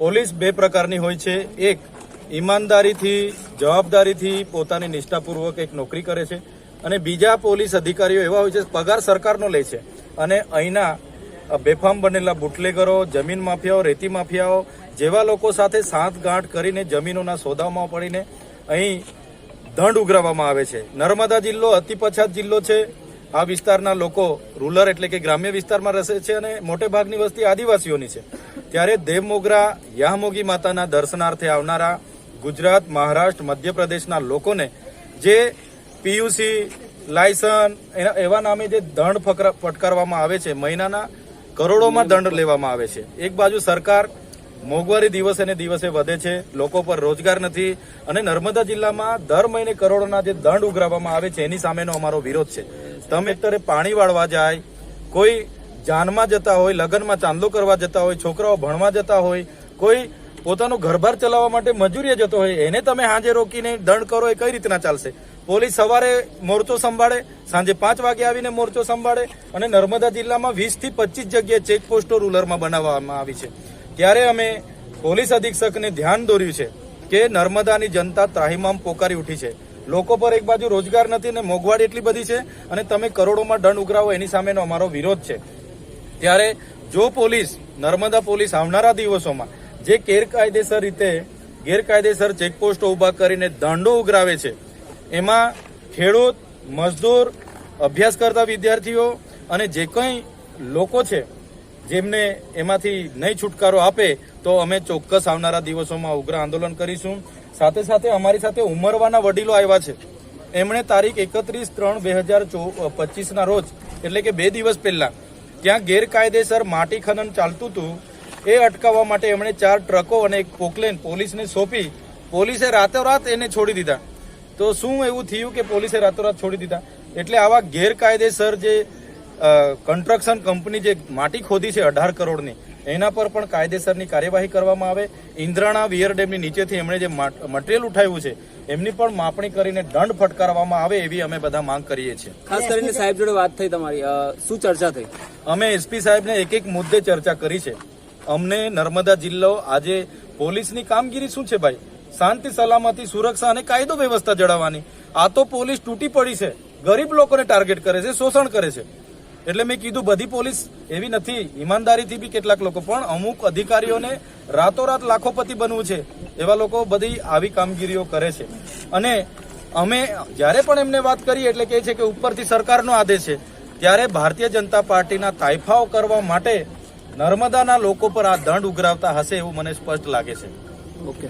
Police બે પ્રકારની હોય છે. એક, ઈમાનદારીથી, જવાબદારીથી પોતાની નિષ્ઠાપૂર્વક એક નોકરી કરે છે અને બીજા પોલીસ અધિકારીઓ એવા હોય છે, પગાર સરકારનો લે છે. અને અહીંના બેફામ બનેલા બુટલેગરો, જમીન માફિયાઓ, રેતી માફિયાઓ જેવા લોકો સાથે સાત ગાંઠ કરીને જમીનોના સોદામાં પડીને અહીં દંડ ઉઘરાવવામાં આવે છે. નર્મદા જિલ્લો અતિ પછાત જિલ્લો છે. આ વિસ્તારના લોકો રૂરલ એટલે કે ગ્રામ્ય વિસ્તારમાં રહે છે અને મોટે ભાગની વસ્તી આદિવાસીઓની છે. ત્યારે દેવમોગરા યામોગી માતાના દર્શનાર્થે આવનારા ગુજરાત, મહારાષ્ટ્ર, મધ્યપ્રદેશના લોકોને જે પીયુસી લાયસન એવા નામે જે દંડ ફટકારવામાં આવે છે, મહિનાના કરોડોમાં દંડ લેવામાં આવે છે. એક બાજુ સરકાર મોંઘવારી દિવસે ને દિવસે વધે છે, લોકો પર રોજગાર નથી, અને નર્મદા જિલ્લામાં દર મહિને કરોડોના જે દંડ ઉઘરાવવામાં આવે છે, એની સામેનો અમારો વિરોધ છે. તમે અત્યારે પાણી વાળવા જાય, કોઈ જાનમાં જતા હોય, લગ્નમાં ચાંદલો કરવા જતા હોય, છોકરાઓ ભણવા જતા હોય, કોઈ પોતાનું ઘરબાર ચલાવવા માટે મજૂરીએ જતો હોય, એને તમે હાજે રોકીને દંડ કરો એ કઈ રીતના ચાલશે? પોલીસ સવારે મોરચો સંભાળે, સાંજે પાંચ વાગે આવીને મોરચો સંભાળે અને નર્મદા જિલ્લામાં વીસથી પચીસ જગ્યાએ ચેકપોસ્ટો રૂલરમાં બનાવવામાં આવી છે. ત્યારે અમે પોલીસ અધિક્ષકને ધ્યાન દોર્યું છે કે નર્મદાની જનતા ત્રાહિમામ પોકારી ઉઠી છે. લોકો પર એક બાજુ રોજગાર નથી ને મોંઘવારી એટલી બધી છે અને તમે કરોડોમાં દંડ ઉઘરાવો એની સામેનો અમારો વિરોધ છે. ત્યારે જો પોલીસ, નર્મદા પોલીસ આવનારા દિવસોમાં જે ગેરકાયદેસર રીતે ગેરકાયદેસર ચેકપોસ્ટો ઊભા કરીને દંડો ઉઘરાવે છે, એમાં ખેડૂત, મજદૂર, અભ્યાસ કરતા વિદ્યાર્થીઓ અને જે કંઈ લોકો છે, જેમને એમાંથી નહીં છુટકારો આપે, તો અમે ચોક્કસ આવનારા દિવસોમાં ઉગ્ર આંદોલન કરીશું. સાથે સાથે અમારી સાથે ઉમરવાના વડીલો આવ્યા છે. એમણે તારીખ એકત્રીસ ત્રણ બે હજાર પચીસના રોજ, એટલે કે બે દિવસ પહેલા ત્યાં ગેરકાયદેસર માટી ખનન ચાલતું હતું, એ અટકાવવા માટે એમણે ચાર ટ્રકો અને એક પોકલેન પોલીસને સોંપી પોલીસે રાતોરાત એને છોડી દીધા. તો શું એવું થયું કે પોલીસે રાતોરાત છોડી દીધા? એટલે આવા ગેરકાયદેસર જે કન્સ્ટ્રક્શન કંપની જે માટી ખોદી છે અઢાર કરોડની એના પર પણ કાયદેસરની કાર્યવાહી કરવામાં આવે. ઇન્દ્રાણા વિયર ડેમની નીચેથી એમણે જે મટીરિયલ ઉઠાવ્યું છે એમની પણ માપણી કરીને દંડ ફટકારવામાં આવે એવી અમે બધા માંગ કરીએ છીએ. ખાસ કરીને સાહેબ જોડે વાત થઈ તમારી. શું ચર્ચા થઈ? અમે એસપી સાહેબને એક એક મુદ્દે ચર્ચા કરી છે. અમને નર્મદા જિલ્લો આજે પોલીસની કામગીરી શું છે ભાઈ? શાંતિ સલામતી સુરક્ષા અને કાયદો વ્યવસ્થા જળવવાની. આ તો પોલીસ તૂટી પડી છે. ગરીબ લોકોને ટાર્ગેટ કરે છે શોષણ કરે છે. એટલે મેં કીધું, બધી પોલીસ એવી નથી. ઈમાનદારીથી બી કેટલાક લોકો. પણ અમુક અધિકારીઓને રાતોરાત લાખોપતિ બનવું છે, એવા લોકો બધી આવી કામગીરીઓ કરે છે. અને અમે જ્યારે પણ એમને વાત કરી એટલે કહે છે કે ઉપરથી સરકારનો આદેશ છે, ત્યારે ભારતીય જનતા પાર્ટીના તાઇફાઓ કરવા માટે નર્મદાના લોકો પર આ દંડ ઉઘરાવતા હશે એવું મને સ્પષ્ટ લાગે છે. ઓકે